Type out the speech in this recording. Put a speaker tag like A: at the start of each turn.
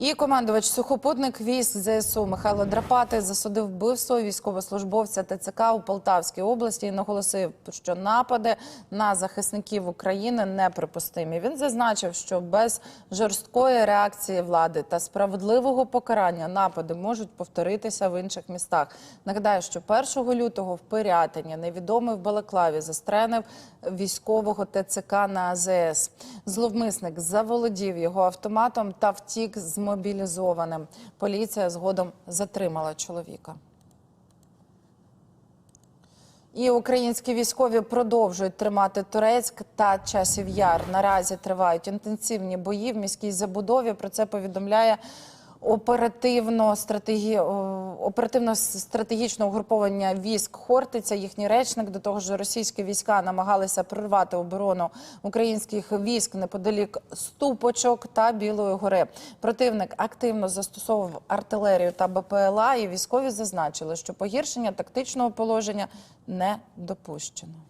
A: І командувач сухопутник військ ЗСУ Михайло Драпати засудив вбивство військовослужбовця ТЦК у Полтавській області і наголосив, що напади на захисників України неприпустимі. Він зазначив, що без жорсткої реакції влади та справедливого покарання напади можуть повторитися в інших містах. Нагадаю, що 1 лютого в Пирятині невідомий в Балаклаві застренив військового ТЦК на АЗС. Зловмисник заволодів його автоматом та втік з мобілізованим. Поліція згодом затримала чоловіка. І українські військові продовжують тримати Турецьк та часів яр. Наразі тривають інтенсивні бої в міській забудові. Про це повідомляє оперативно стратегі... оперативно стратегічне угруповання військ Хортиця. Їхній речник до того ж, російські війська намагалися прорвати оборону українських військ неподалік Ступочок та Білої гори. Противник активно застосовував артилерію та БПЛА, і військові зазначили, що погіршення тактичного положення не допущено.